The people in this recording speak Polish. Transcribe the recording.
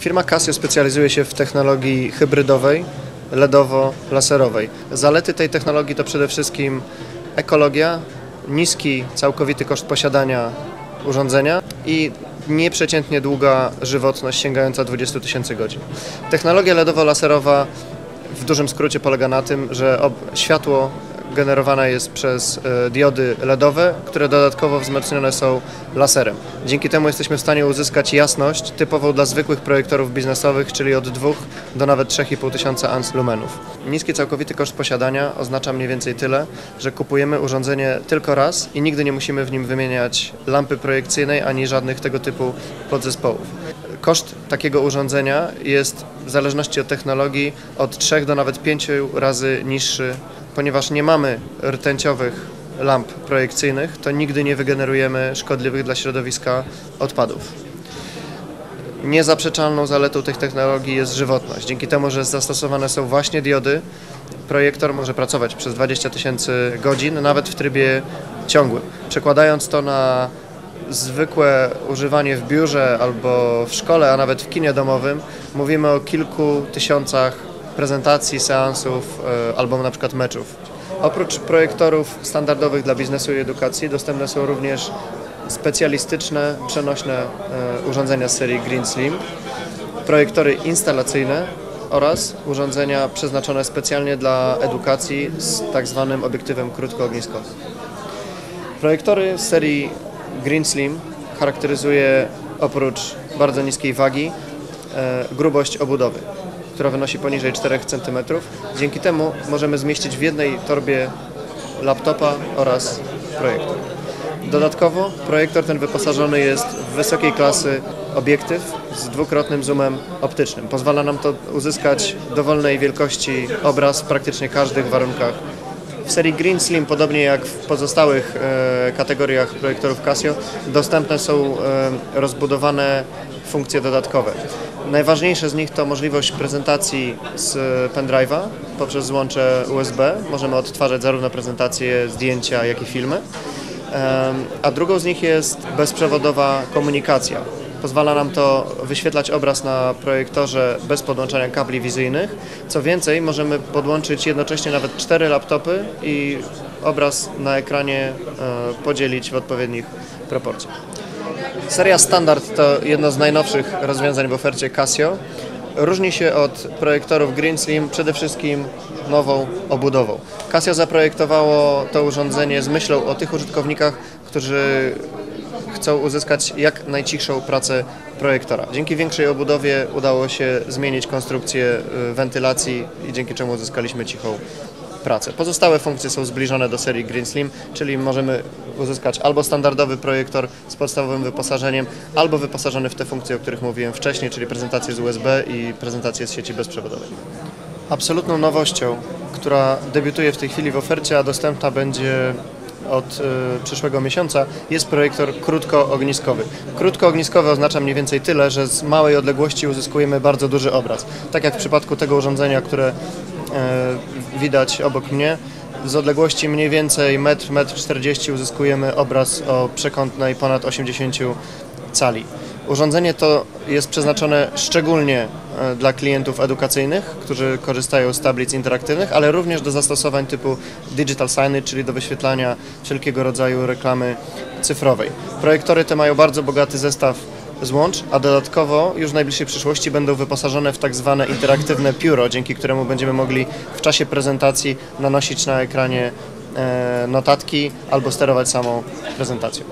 Firma Casio specjalizuje się w technologii hybrydowej, LEDowo-laserowej. Zalety tej technologii to przede wszystkim ekologia, niski całkowity koszt posiadania urządzenia i nieprzeciętnie długa żywotność sięgająca 20 tysięcy godzin. Technologia LEDowo-laserowa w dużym skrócie polega na tym, że światło generowane jest przez e, diody LEDowe, które dodatkowo wzmocnione są laserem. Dzięki temu jesteśmy w stanie uzyskać jasność typową dla zwykłych projektorów biznesowych, czyli od 2 do nawet 3,5 tysiąca ans lumenów. Niski całkowity koszt posiadania oznacza mniej więcej tyle, że kupujemy urządzenie tylko raz i nigdy nie musimy w nim wymieniać lampy projekcyjnej ani żadnych tego typu podzespołów. Koszt takiego urządzenia jest w zależności od technologii od 3 do nawet 5 razy niższy, ponieważ nie mamy rtęciowych lamp projekcyjnych, to nigdy nie wygenerujemy szkodliwych dla środowiska odpadów. Niezaprzeczalną zaletą tych technologii jest żywotność. Dzięki temu, że zastosowane są właśnie diody, projektor może pracować przez 20 tysięcy godzin, nawet w trybie ciągłym. Przekładając to na zwykłe używanie w biurze albo w szkole, a nawet w kinie domowym, mówimy o kilku tysiącach prezentacji, seansów e, albo na przykład meczów. Oprócz projektorów standardowych dla biznesu i edukacji dostępne są również specjalistyczne, przenośne e, urządzenia z serii Green Slim, projektory instalacyjne oraz urządzenia przeznaczone specjalnie dla edukacji z tak zwanym obiektywem krótkoogniskowym. Projektory z serii Green Slim charakteryzuje oprócz bardzo niskiej wagi e, grubość obudowy, która wynosi poniżej 4 cm. Dzięki temu możemy zmieścić w jednej torbie laptopa oraz projektor. Dodatkowo projektor ten wyposażony jest w wysokiej klasy obiektyw z dwukrotnym zoomem optycznym. Pozwala nam to uzyskać dowolnej wielkości obraz w praktycznie każdych warunkach w serii Green Slim, podobnie jak w pozostałych e, kategoriach projektorów Casio, dostępne są e, rozbudowane funkcje dodatkowe. Najważniejsze z nich to możliwość prezentacji z pendrive'a poprzez złącze USB. Możemy odtwarzać zarówno prezentacje, zdjęcia, jak i filmy. Em, A drugą z nich jest bezprzewodowa komunikacja. Pozwala nam to wyświetlać obraz na projektorze bez podłączania kabli wizyjnych. Co więcej, możemy podłączyć jednocześnie nawet cztery laptopy i obraz na ekranie e, podzielić w odpowiednich proporcjach. Seria Standard to jedno z najnowszych rozwiązań w ofercie Casio. Różni się od projektorów Green Slim przede wszystkim nową obudową. Casio zaprojektowało to urządzenie z myślą o tych użytkownikach, którzy chcą uzyskać jak najcichszą pracę projektora. Dzięki większej obudowie udało się zmienić konstrukcję y, wentylacji i dzięki czemu uzyskaliśmy cichą pracę. Pozostałe funkcje są zbliżone do serii Green Slim, czyli możemy uzyskać albo standardowy projektor z podstawowym wyposażeniem, albo wyposażony w te funkcje, o których mówiłem wcześniej, czyli prezentację z USB i prezentację z sieci bezprzewodowej. Absolutną nowością, która debiutuje w tej chwili w ofercie, a dostępna będzie od y, przyszłego miesiąca, jest projektor krótkoogniskowy. Krótkoogniskowy oznacza mniej więcej tyle, że z małej odległości uzyskujemy bardzo duży obraz. Tak jak w przypadku tego urządzenia, które e, widać obok mnie, z odległości mniej więcej 1,40 metr 40 uzyskujemy obraz o przekątnej ponad 80 cali. Urządzenie to jest przeznaczone szczególnie dla klientów edukacyjnych, którzy korzystają z tablic interaktywnych, ale również do zastosowań typu digital signage, czyli do wyświetlania wszelkiego rodzaju reklamy cyfrowej. Projektory te mają bardzo bogaty zestaw złącz, a dodatkowo już w najbliższej przyszłości będą wyposażone w tak zwane interaktywne pióro, dzięki któremu będziemy mogli w czasie prezentacji nanosić na ekranie e, notatki albo sterować samą prezentacją.